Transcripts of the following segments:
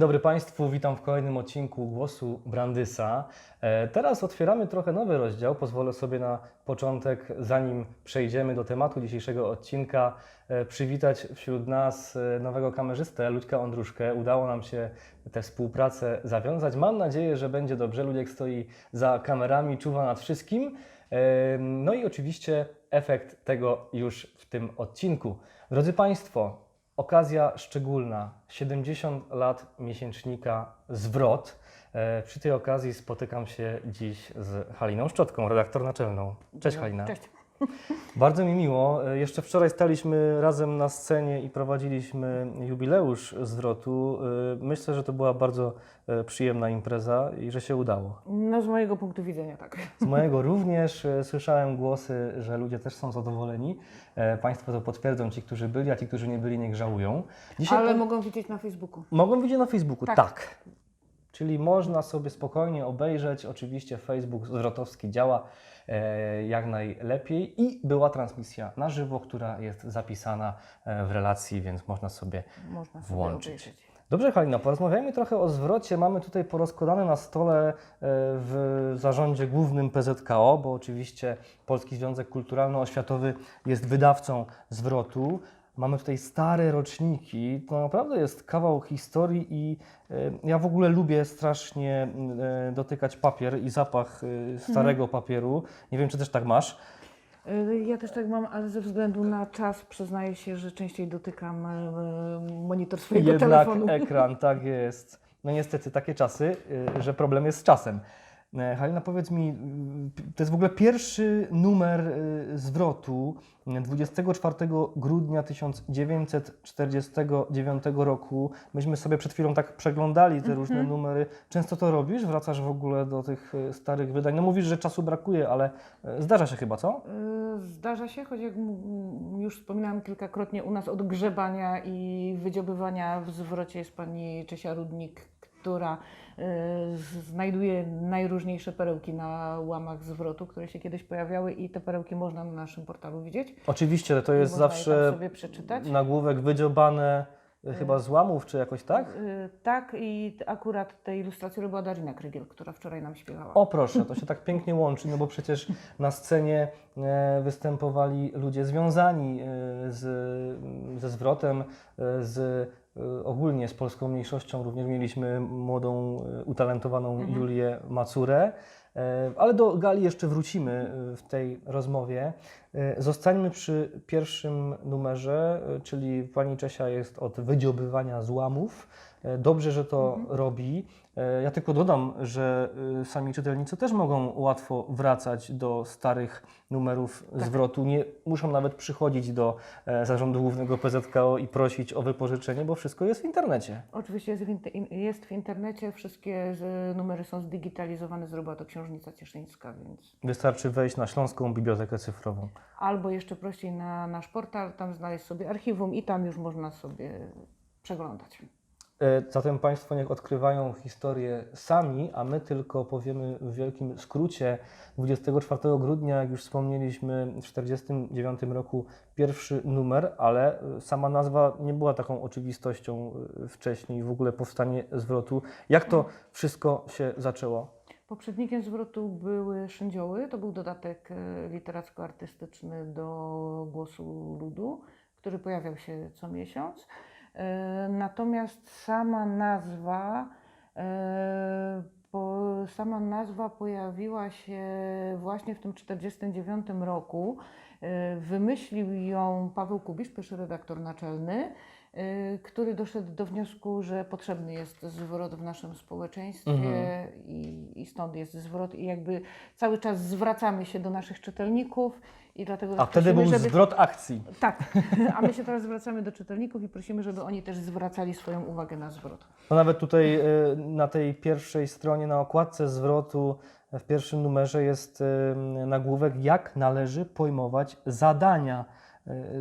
Dzień dobry Państwu, witam w kolejnym odcinku Głosu Brandysa. E, Teraz otwieramy trochę nowy rozdział. Pozwolę sobie na początek, zanim przejdziemy do tematu dzisiejszego odcinka, e, przywitać wśród nas e, nowego kamerzystę, Ludźka Ondruszkę. Udało nam się tę współpracę zawiązać. Mam nadzieję, że będzie dobrze. Ludziek stoi za kamerami, czuwa nad wszystkim. No i oczywiście efekt tego już w tym odcinku. Drodzy Państwo, Okazja szczególna, 70 lat miesięcznika Zwrot. E, Przy tej okazji spotykam się dziś z Haliną Szczotką, redaktor naczelną. Cześć Halina. Cześć. Bardzo mi miło. E, Jeszcze wczoraj staliśmy razem na scenie i prowadziliśmy jubileusz Zwrotu. E, Myślę, że to była bardzo e, przyjemna impreza i że się udało. No z mojego punktu widzenia tak. Z mojego również słyszałem głosy, że ludzie też są zadowoleni. Państwo to potwierdzą, ci, którzy byli, a ci, którzy nie byli, niech żałują. Dzisiaj Ale pan- mogą widzieć na Facebooku. Mogą widzieć na Facebooku, tak. Tak. Czyli można sobie spokojnie obejrzeć. Oczywiście Facebook Zwrotowski działa jak najlepiej i była transmisja na żywo, która jest zapisana e, w relacji, więc można sobie Można sobie Włączyć. obejrzeć. Dobrze, Halina, porozmawiajmy trochę o zwrocie. Mamy tutaj porozkładane na stole e, w zarządzie głównym PZKO, bo oczywiście Polski Związek Kulturalno-Oświatowy jest wydawcą zwrotu. Mamy tutaj stare roczniki. To naprawdę jest kawał historii i e, ja w ogóle lubię strasznie e, dotykać papier i zapach e, starego papieru. Nie wiem, czy też tak masz. Ja też tak mam, ale ze względu na czas przyznaję się, że częściej dotykam monitor swojego Jednak telefonu. ekran, tak jest. No niestety takie czasy, że problem jest z czasem. E, Halina, powiedz mi, y, to jest w ogóle pierwszy numer y, zwrotu y, 24 grudnia 1949 roku. Myśmy sobie przed chwilą tak przeglądali te różne numery. Często to robisz? Wracasz w ogóle do tych y, starych wydań? No mówisz, że czasu brakuje, ale y, zdarza się chyba, co? Y, Zdarza się, choć jak już wspominałam kilkakrotnie, u nas od grzebania i wydziobywania w zwrocie jest pani Czesia Rudnik, która z- znajduje najróżniejsze perełki na łamach zwrotu, które się kiedyś pojawiały i te perełki można na naszym portalu widzieć. Oczywiście, to jest Można zawsze nagłówek wydziobane y, chyba z łamów, czy jakoś tak? Y, Tak, i akurat tej ilustracji robiła Darina Krygiel, która wczoraj nam śpiewała. O proszę, to się tak pięknie łączy, no bo przecież na scenie e, występowali ludzie związani e, z, ze zwrotem, e, z e, ogólnie z polską mniejszością. Również mieliśmy młodą, e, utalentowaną Julię Macurę. E, Ale do Gali jeszcze wrócimy w tej rozmowie. Zostańmy przy pierwszym numerze, czyli pani Czesia jest od wydziobywania złamów. Dobrze, że to robi. E, Ja tylko dodam, że y, sami czytelnicy też mogą łatwo wracać do starych numerów zwrotu. Nie muszą nawet przychodzić do e, zarządu głównego PZKO i prosić o wypożyczenie, bo wszystko jest w internecie. Oczywiście jest w, inter- in- jest w internecie, wszystkie numery są zdigitalizowane, zrobiła to Książnica Cieszyńska, więc Wystarczy wejść na Śląską Bibliotekę Cyfrową. albo jeszcze prościej na nasz portal, tam znaleźć sobie archiwum i tam już można sobie przeglądać. E, Zatem Państwo niech odkrywają historię sami, a my tylko powiemy w wielkim skrócie. 24 grudnia, jak już wspomnieliśmy, w 1949 roku pierwszy numer, ale e, sama nazwa nie była taką oczywistością e, wcześniej, w ogóle powstanie zwrotu. Jak to wszystko się zaczęło? Poprzednikiem zwrotu były Szędzioły, to był dodatek literacko-artystyczny do Głosu Ludu, który pojawiał się co miesiąc. E, Natomiast sama nazwa, e, sama nazwa pojawiła się właśnie w tym 1949 roku. E, Wymyślił ją Paweł Kubisz, pierwszy redaktor naczelny, który doszedł do wniosku, że potrzebny jest zwrot w naszym społeczeństwie Mhm. i, i stąd jest zwrot i jakby cały czas zwracamy się do naszych czytelników i dlatego A wtedy prosimy, był żeby... zwrot akcji. Tak, a my się teraz zwracamy do czytelników i prosimy, żeby oni też zwracali swoją uwagę na zwrot. No nawet tutaj e, na tej pierwszej stronie, na okładce zwrotu, w pierwszym numerze jest nagłówek, jak należy pojmować zadania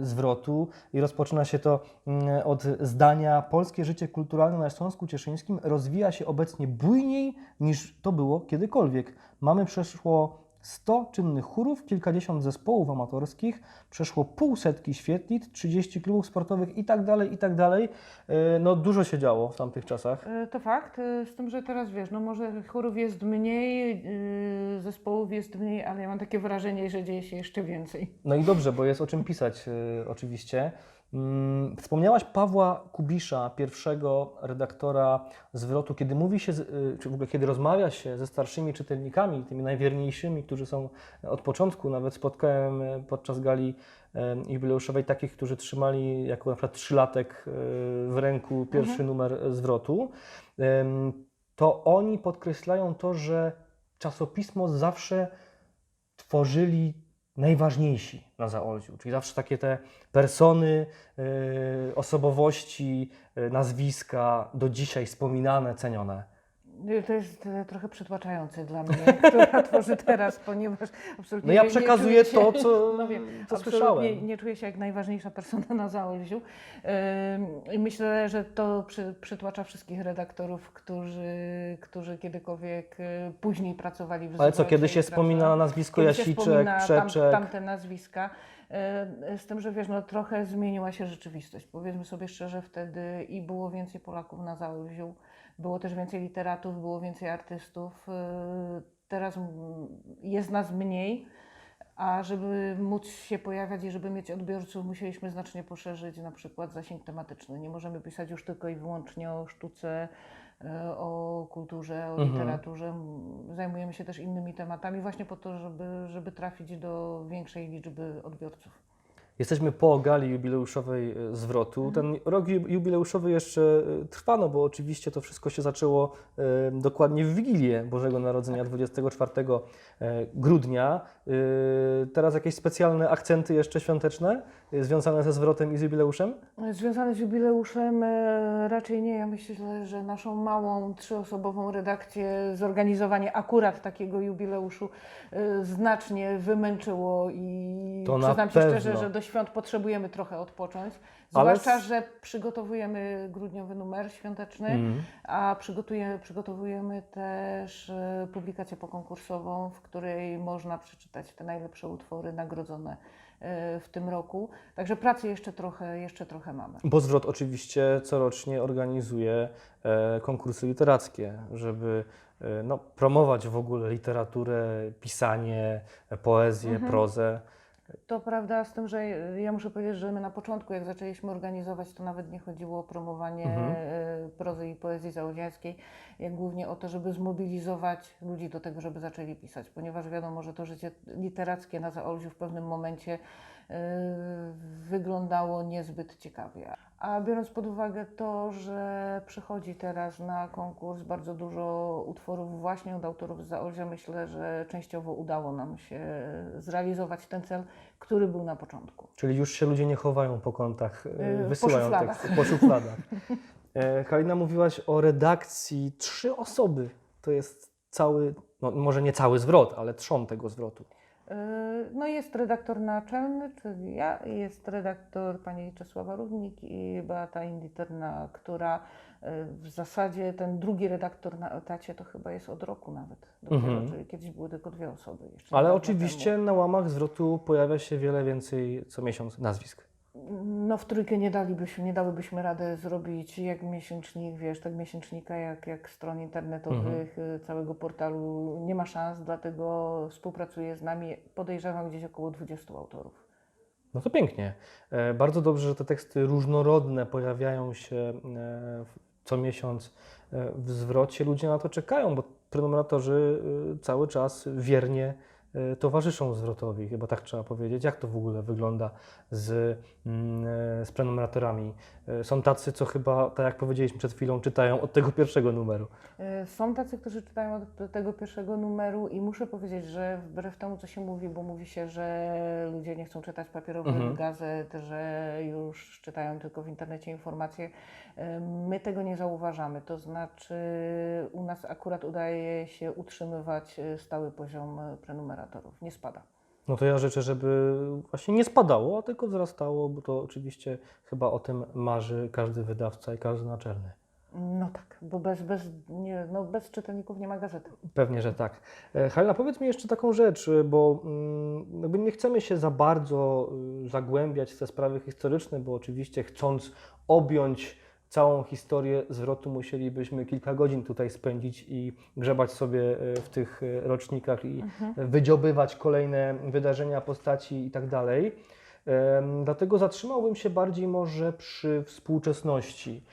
zwrotu i rozpoczyna się to mm, od zdania Polskie życie kulturalne na Śląsku Cieszyńskim rozwija się obecnie bujniej niż to było kiedykolwiek. Mamy przeszło 100 czynnych chórów, kilkadziesiąt zespołów amatorskich, przeszło pół setki świetlic, 30 klubów sportowych i tak dalej, i tak dalej. E, No dużo się działo w tamtych czasach. E, To fakt, e, z tym, że teraz wiesz, no może chórów jest mniej, zespołów jest mniej, ale ja mam takie wrażenie, że dzieje się jeszcze więcej. No i dobrze, bo jest o czym pisać oczywiście. Mm, Wspomniałaś Pawła Kubisza, pierwszego redaktora zwrotu. Kiedy mówi się, y, czy w ogóle kiedy rozmawia się ze starszymi czytelnikami, tymi najwierniejszymi, którzy są od początku, nawet spotkałem y, podczas gali y, jubileuszowej takich, którzy trzymali jako na przykład trzylatek y, w ręku pierwszy numer zwrotu, to oni podkreślają to, że czasopismo zawsze tworzyli najważniejsi na Zaolziu, czyli zawsze takie te persony, y, osobowości, y, nazwiska do dzisiaj wspominane, cenione. E, To jest e, trochę przytłaczające dla mnie, która tworzy teraz, ponieważ absolutnie No ja nie- nie przekazuję to, się- co, no wiem, co słyszałem. Nie czuję się jak najważniejsza persona na Zaolziu. I myślę, że to przy, przytłacza wszystkich redaktorów, którzy, którzy kiedykolwiek y, później pracowali w Ale co, kiedy się wspomina nazwisko Jasiczek, wspomina tam, tamte nazwiska. Z tym, że wiesz, no trochę zmieniła się rzeczywistość. Powiedzmy sobie szczerze, wtedy i było więcej Polaków na Zaolziu, było też więcej literatów, było więcej artystów. E, Teraz jest nas mniej, a żeby móc się pojawiać i żeby mieć odbiorców, musieliśmy znacznie poszerzyć na przykład zasięg tematyczny. Nie możemy pisać już tylko i wyłącznie o sztuce, e, o kulturze, o Mhm. literaturze. Zajmujemy się też innymi tematami właśnie po to, żeby, żeby trafić do większej liczby odbiorców. Jesteśmy po gali jubileuszowej e, zwrotu. Ten rok ju- jubileuszowy jeszcze e, trwa, no bo oczywiście to wszystko się zaczęło e, dokładnie w Wigilię Bożego Narodzenia 24 e, grudnia. Teraz jakieś specjalne akcenty jeszcze świąteczne związane ze zwrotem i z jubileuszem? Związane z jubileuszem e, raczej nie. Ja myślę, że naszą małą, trzyosobową redakcję zorganizowanie akurat takiego jubileuszu e, znacznie wymęczyło i To na przyznam się szczerze, że do świąt potrzebujemy trochę odpocząć. Ale Zwłaszcza, s- że przygotowujemy grudniowy numer świąteczny, Mhm. a przygotowujemy też e, publikację pokonkursową, w której można przeczytać te najlepsze utwory nagrodzone w tym roku. Także pracy jeszcze trochę, jeszcze trochę mamy. Bo zwrot oczywiście corocznie organizuje e, konkursy literackie, żeby e, no, promować w ogóle literaturę, pisanie, e, poezję, Mhm. prozę. To prawda, z tym, że ja muszę powiedzieć, że my na początku, jak zaczęliśmy organizować, to nawet nie chodziło o promowanie Mhm. e, prozy i poezji załodziańskiej, jak głównie o to, żeby zmobilizować ludzi do tego, żeby zaczęli pisać, ponieważ wiadomo, że to życie literackie na Zaolziu w pewnym momencie e, wyglądało niezbyt ciekawie. A biorąc pod uwagę to, że przychodzi teraz na konkurs bardzo dużo utworów właśnie od autorów z Zaolzia, myślę, że częściowo udało nam się zrealizować ten cel, który był na początku. Czyli już się ludzie nie chowają po kątach, Yy, po wysyłają szufladach. teksty po szufladach. E, Halina, mówiłaś o redakcji trzy osoby. To jest cały, no może nie cały zwrot, ale trzon tego zwrotu. Yy, No jest redaktor naczelny, czyli ja, jest redaktor pani Czesława Równik i Beata Inditerna, która yy, w zasadzie ten drugi redaktor na etacie to chyba jest od roku nawet dopiero, Mhm. czyli kiedyś były tylko dwie osoby. Jeszcze Ale oczywiście na łamach zwrotu pojawia się wiele więcej co miesiąc nazwisk. No w trójkę nie dalibyśmy, nie dałybyśmy radę zrobić jak miesięcznik, wiesz, tak miesięcznika, jak, jak stron internetowych, y, całego portalu. Nie ma szans, dlatego współpracuje z nami, podejrzewam, gdzieś około 20 autorów. No to pięknie. E, Bardzo dobrze, że te teksty różnorodne pojawiają się e, co miesiąc e, w zwrocie. Ludzie na to czekają, bo prenumeratorzy e, cały czas wiernie towarzyszą zwrotowi, chyba tak trzeba powiedzieć. Jak to w ogóle wygląda z, mm, e, z prenumeratorami? E, Są tacy, co chyba, tak jak powiedzieliśmy przed chwilą, czytają od tego pierwszego numeru. Są tacy, którzy czytają od tego pierwszego numeru i muszę powiedzieć, że wbrew temu, co się mówi, bo mówi się, że ludzie nie chcą czytać papierowych Mhm. gazet, że już czytają tylko w internecie informacje, my tego nie zauważamy. To znaczy u nas akurat udaje się utrzymywać stały poziom y, Nie spada. No to ja życzę, żeby właśnie nie spadało, a tylko wzrastało, bo to oczywiście chyba o tym marzy każdy wydawca i każdy naczelny. No tak, bo bez, bez, nie, no bez czytelników nie ma gazety. Pewnie, że tak. E, Halina, powiedz mi jeszcze taką rzecz, bo mm, jakby nie chcemy się za bardzo y, zagłębiać w te sprawy historyczne, bo oczywiście chcąc objąć całą historię zwrotu musielibyśmy kilka godzin tutaj spędzić i grzebać sobie y, w tych y, rocznikach i wydziobywać kolejne wydarzenia, postaci i tak dalej. Dlatego zatrzymałbym się bardziej może przy współczesności.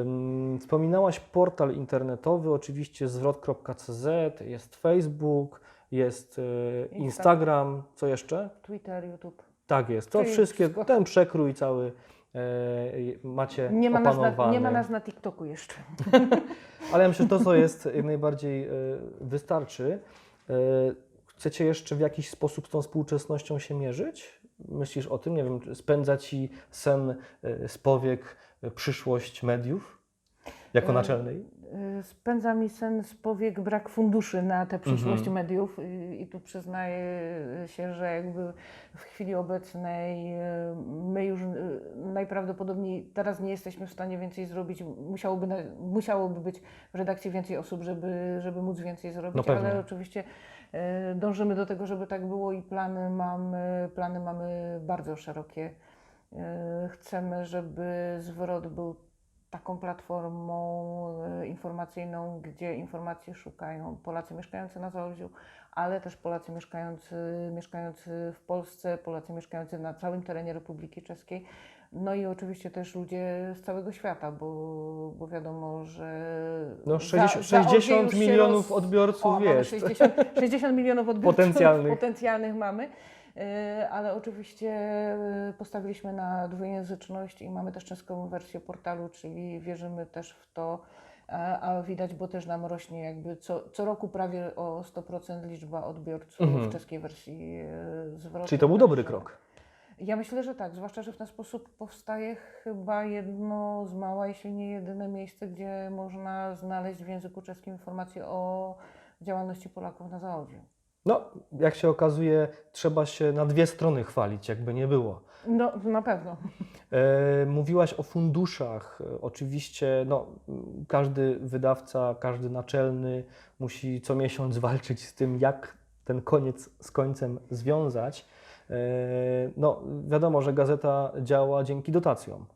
Em, Wspominałaś portal internetowy, oczywiście zwrot.cz, jest Facebook, jest e, Instagram, co jeszcze? Twitter, YouTube. Tak jest, to Czyli wszystkie, wszystko. ten przekrój cały e, macie Nie ma, nas na, nie ma nas na TikToku jeszcze. Ale ja myślę, że to, co jest jak najbardziej e, wystarczy. E, Chcecie jeszcze w jakiś sposób z tą współczesnością się mierzyć? Myślisz o tym? Nie wiem, spędza Ci sen z powiek przyszłość mediów jako E, naczelnej? Y, Spędza mi sen z powiek brak funduszy na tę przyszłość Mhm. mediów y, i tu przyznaję się, że jakby w chwili obecnej y, my już najprawdopodobniej teraz nie jesteśmy w stanie więcej zrobić. Musiałoby, musiałoby być w redakcji więcej osób, żeby, żeby móc więcej zrobić, No ale oczywiście dążymy do tego, żeby tak było i plany mamy, plany mamy bardzo szerokie. Chcemy, żeby zwrot był taką platformą e, informacyjną, gdzie informacje szukają Polacy mieszkający na Zaolziu, ale też Polacy mieszkający, mieszkający w Polsce, Polacy mieszkający na całym terenie Republiki Czeskiej. No i oczywiście też ludzie z całego świata, bo, bo wiadomo, że. No, za- 60, Zaolzie 60 już się milionów roz- odbiorców o, mamy jest. 60, 60 milionów odbiorców Potencjalnych. potencjalnych mamy. E, Ale oczywiście e, postawiliśmy na dwujęzyczność i mamy też czeską wersję portalu, czyli wierzymy też w to, a, widać, bo też nam rośnie jakby co, co roku prawie o 100% liczba odbiorców Mhm. w czeskiej wersji e, zwrotu. Czyli to był dobry krok. Ja myślę, że tak, zwłaszcza, że w ten sposób powstaje chyba jedno z mała, jeśli nie jedyne miejsce, gdzie można znaleźć w języku czeskim informacje o działalności Polaków na Zaolziu. No, jak się okazuje, trzeba się na dwie strony chwalić, jakby nie było. No, na pewno. E, mówiłaś o funduszach. E, Oczywiście no, każdy wydawca, każdy naczelny musi co miesiąc walczyć z tym, jak ten koniec z końcem związać. E, no, wiadomo, że gazeta działa dzięki dotacjom.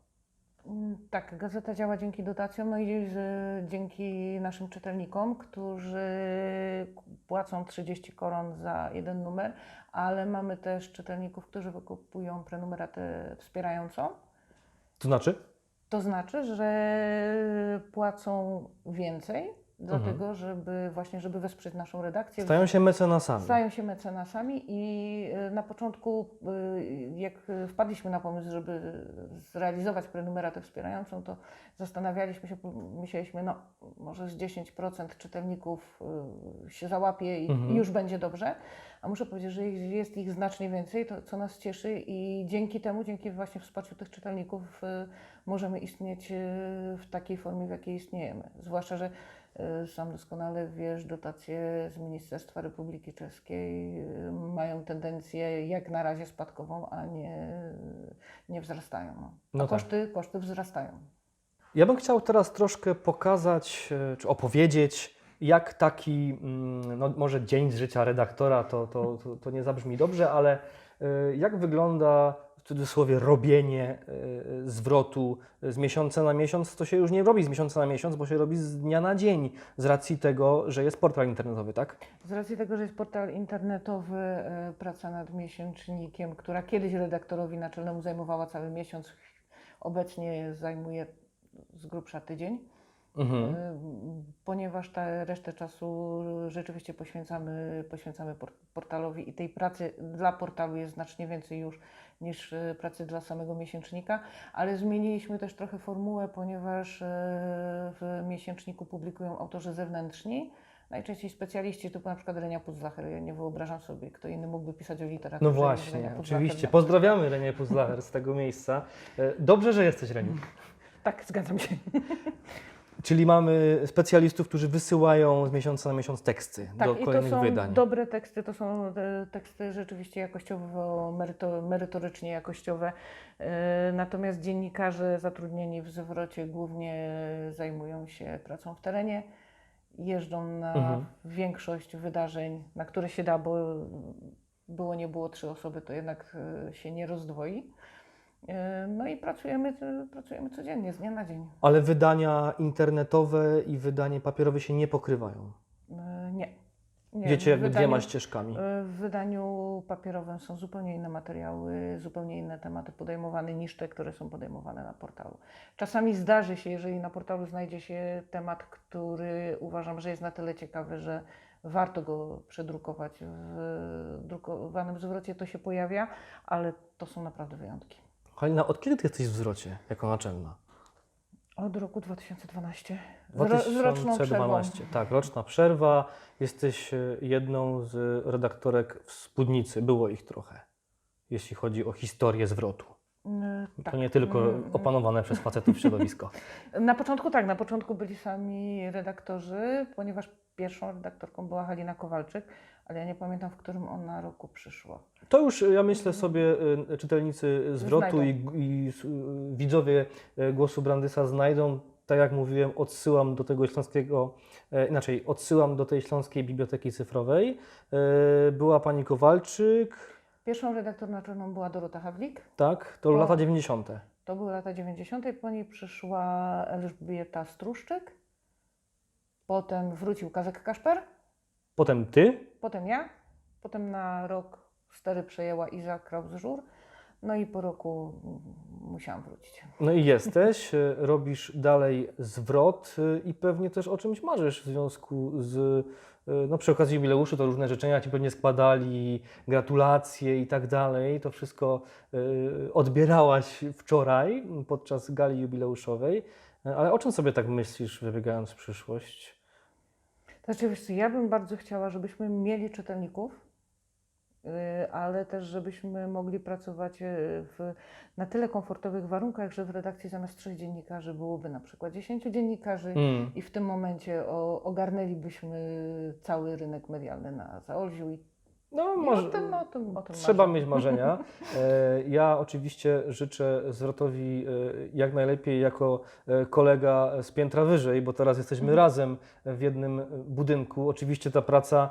Mm, Tak, gazeta działa dzięki dotacjom, no i dzięki naszym czytelnikom, którzy płacą 30 koron za jeden numer, ale mamy też czytelników, którzy wykupują prenumeratę wspierającą. To znaczy? To znaczy, że płacą więcej, dlatego żeby właśnie, żeby wesprzeć naszą redakcję. Stają się mecenasami. Stają się mecenasami i y, na początku, y, jak wpadliśmy na pomysł, żeby zrealizować prenumeratę wspierającą, to zastanawialiśmy się, myśleliśmy, no może z 10% czytelników y, się załapie i, Mhm. już będzie dobrze. A muszę powiedzieć, że jest ich znacznie więcej, to co nas cieszy i dzięki temu, dzięki właśnie wsparciu tych czytelników możemy istnieć w takiej formie, w jakiej istniejemy. Zwłaszcza, że sam doskonale wiesz, dotacje z Ministerstwa Republiki Czeskiej y, mają tendencję jak na razie spadkową, a nie, nie wzrastają. No. A No tak. koszty, koszty wzrastają. Ja bym chciał teraz troszkę pokazać, czy opowiedzieć, jak taki, mm, no może dzień z życia redaktora, to, to, to, to nie zabrzmi dobrze, ale jak wygląda cudzysłowie robienie e, zwrotu z miesiąca na miesiąc, to się już nie robi z miesiąca na miesiąc, bo się robi z dnia na dzień, z racji tego, że jest portal internetowy, tak? Z racji tego, że jest portal internetowy, e, praca nad miesięcznikiem, która kiedyś redaktorowi naczelnemu zajmowała cały miesiąc, obecnie zajmuje z grubsza tydzień. Mhm. Y, ponieważ tę resztę czasu rzeczywiście poświęcamy, poświęcamy por- portalowi i tej pracy dla portalu jest znacznie więcej już niż y, pracy dla samego miesięcznika, ale zmieniliśmy też trochę formułę, ponieważ y, w miesięczniku publikują autorzy zewnętrzni, najczęściej specjaliści typu na przykład Renia Putzlacher. Ja nie wyobrażam sobie, kto inny mógłby pisać o literaturze. No właśnie, Putzlacher. oczywiście. Pozdrawiamy Renię Puzzlacher z tego miejsca. E, Dobrze, że jesteś Reniu. Tak, zgadzam się. Czyli mamy specjalistów, którzy wysyłają z miesiąca na miesiąc teksty do Tak, i to kolejnych są wydań. dobre teksty, to są e, teksty rzeczywiście jakościowo, meryto, merytorycznie jakościowe. E, Natomiast dziennikarze zatrudnieni w zwrocie głównie zajmują się pracą w terenie, jeżdżą na Mhm. większość wydarzeń, na które się da, bo było nie było trzy osoby, to jednak e, się nie rozdwoi. E, No i pracujemy, pracujemy codziennie, z dnia na dzień. Ale wydania internetowe i wydanie papierowe się nie pokrywają. E, Nie. nie. Wiecie, jakby wydaniu- dwiema ścieżkami. W wydaniu papierowym są zupełnie inne materiały, zupełnie inne tematy podejmowane niż te, które są podejmowane na portalu. Czasami zdarzy się, jeżeli na portalu znajdzie się temat, który uważam, że jest na tyle ciekawy, że warto go przedrukować w drukowanym zwrocie, to się pojawia, ale to są naprawdę wyjątki. Halina, od kiedy ty jesteś w zwrocie jako naczelna? Od roku 2012. Z z roczną przerwą. 2012. Tak, roczna przerwa. Jesteś e, jedną z redaktorek w Spódnicy. Było ich trochę, jeśli chodzi o historię zwrotu. E, To tak. nie tylko Mm, opanowane przez facetów środowisko. Na początku tak, na początku byli sami redaktorzy, ponieważ pierwszą redaktorką była Halina Kowalczyk, ale ja nie pamiętam, w którym ona roku przyszła. To już, ja myślę sobie, y, czytelnicy zwrotu i, i y, widzowie y, Głosu Brandysa znajdą. Tak jak mówiłem, odsyłam do tego śląskiego, e, inaczej, odsyłam do tej śląskiej biblioteki cyfrowej. E, Była pani Kowalczyk, Pierwszą redaktor naczelną była Dorota Hawlik, tak, to lata 90. to były lata 90., po niej przyszła Elżbieta Struszczyk, potem wrócił Kazek Kaszper, Potem ty, potem ja, potem na rok stery przejęła Iza Kraus-Żur, no i po roku musiałam wrócić. no i jesteś, robisz dalej zwrot e, i pewnie też o czymś marzysz w związku z, no przy okazji jubileuszu to różne życzenia Ci pewnie składali, gratulacje i tak dalej. To wszystko e, odbierałaś wczoraj podczas gali jubileuszowej. E, Ale o czym sobie tak myślisz, wybiegając w przyszłość? Znaczy, wiesz ja bym bardzo chciała, żebyśmy mieli czytelników, ale też żebyśmy mogli pracować yy, w na tyle komfortowych warunkach, że w redakcji zamiast trzech dziennikarzy byłoby na przykład 10 dziennikarzy Mm. i w tym momencie o, ogarnęlibyśmy cały rynek medialny na Zaolziu i, No, może, o tym, o tym, o tym Trzeba marzę. mieć marzenia. E, Ja oczywiście życzę zwrotowi e, jak najlepiej jako e, kolega z piętra wyżej, bo teraz jesteśmy Mhm. razem w jednym budynku. Oczywiście ta praca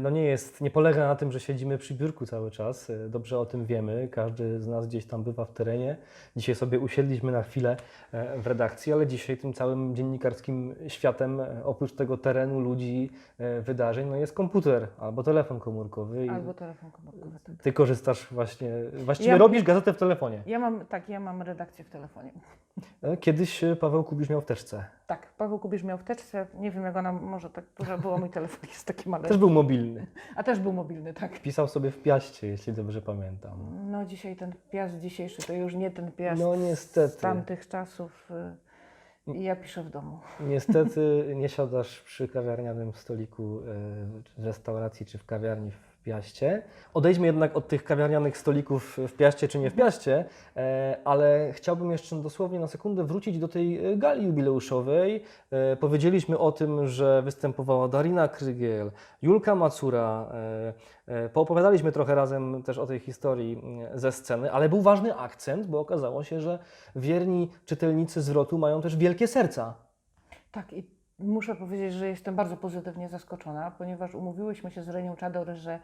no nie jest, nie polega na tym, że siedzimy przy biurku cały czas. Dobrze o tym wiemy. Każdy z nas gdzieś tam bywa w terenie. Dzisiaj sobie usiedliśmy na chwilę w redakcji, ale dzisiaj tym całym dziennikarskim światem, oprócz tego terenu, ludzi, wydarzeń, no jest komputer albo telefon komórkowy. I- Albo telefon komórkowy. Tak. ty korzystasz właśnie, właściwie Ja- robisz gazetę w telefonie. Ja mam, tak, ja mam redakcję w telefonie. E, Kiedyś e, Paweł Kubisz miał w teczce. Tak, Paweł Kubisz miał w teczce, nie wiem jak ona może tak duża była, mój telefon jest taki mały. Też był mobilny. A też był mobilny, tak. Pisał sobie w piaście, jeśli dobrze pamiętam. No dzisiaj ten piast dzisiejszy to już nie ten piast No niestety. z tamtych czasów. I ja piszę w domu. Niestety nie siadasz przy kawiarnianym stoliku e, w restauracji czy w kawiarni Piaście. Odejdźmy jednak od tych kawiarnianych stolików w Piaście czy nie w Piaście, e, ale chciałbym jeszcze dosłownie na sekundę wrócić do tej e, gali jubileuszowej. E, Powiedzieliśmy o tym, że występowała Darina Krygiel, Julka Macura. Poopowiadaliśmy trochę razem też o tej historii ze sceny, ale był ważny akcent, bo okazało się, że wierni czytelnicy zwrotu mają też wielkie serca. Tak, i muszę powiedzieć, że jestem bardzo pozytywnie zaskoczona, ponieważ umówiłyśmy się z Renią Czador, że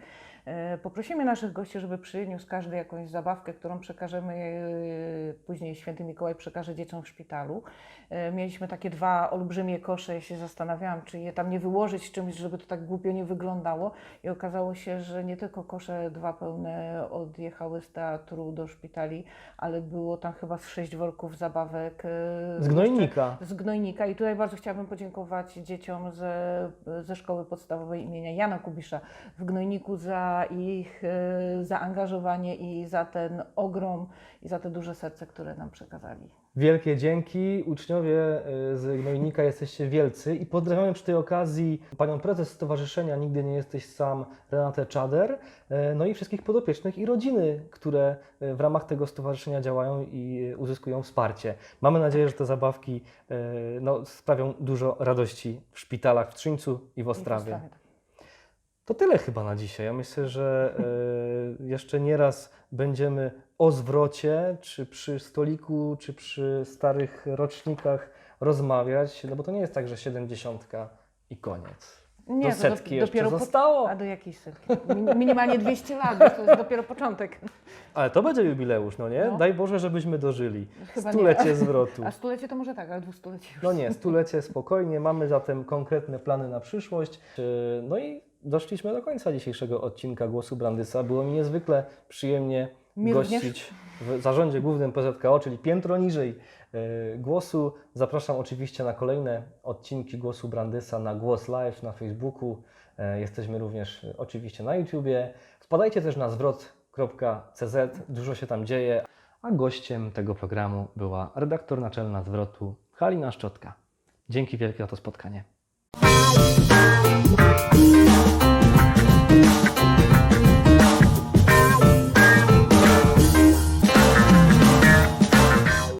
poprosimy naszych gości, żeby przyniósł każdy jakąś zabawkę, którą przekażemy e, później święty Mikołaj przekaże dzieciom w szpitalu. E, mieliśmy takie dwa olbrzymie kosze, ja się zastanawiałam, czy je tam nie wyłożyć czymś, żeby to tak głupio nie wyglądało i okazało się, że nie tylko kosze dwa pełne odjechały z teatru do szpitali, ale było tam chyba z sześć worków zabawek. e, Z gnojnika. z Gnojnika i tutaj bardzo chciałabym podziękować dzieciom ze, ze szkoły podstawowej imienia Jana Kubisza w Gnojniku za ich e, zaangażowanie i za ten ogrom i za te duże serce, które nam przekazali. Wielkie dzięki. Uczniowie y, z Gnojnika jesteście wielcy i pozdrawiamy przy tej okazji panią prezes Stowarzyszenia Nigdy Nie Jesteś Sam, Renatę Czader, y, no i wszystkich podopiecznych i rodziny, które y, w ramach tego stowarzyszenia działają i uzyskują wsparcie. Mamy nadzieję, że te zabawki y, no, sprawią dużo radości w szpitalach w Trzyńcu i w Ostrawie. tak. To tyle chyba na dzisiaj. Ja myślę, że e, jeszcze nieraz będziemy o zwrocie, czy przy stoliku, czy przy starych rocznikach rozmawiać, no bo to nie jest tak, że 70 i koniec. Nie, do to setki do, dopiero po- zostało, A do jakiej setki? Min- Minimalnie 200 lat, to jest dopiero początek. ale to będzie jubileusz, no nie? No. Daj Boże, żebyśmy dożyli. Chyba Stulecie nie. zwrotu. A stulecie to może tak, ale dwustulecie już. No nie, stulecie spokojnie. Mamy zatem konkretne plany na przyszłość. Yy, No i doszliśmy do końca dzisiejszego odcinka Głosu Brandysa. Było mi niezwykle przyjemnie Mi również. gościć w zarządzie głównym PZKO, czyli piętro niżej yy, głosu. Zapraszam oczywiście na kolejne odcinki Głosu Brandysa na Głos Live na Facebooku. Yy, Jesteśmy również yy, oczywiście na YouTubie. Wpadajcie też na zwrot.cz, dużo się tam dzieje. A gościem tego programu była redaktor naczelna zwrotu Halina Szczotka. Dzięki wielkie za to spotkanie.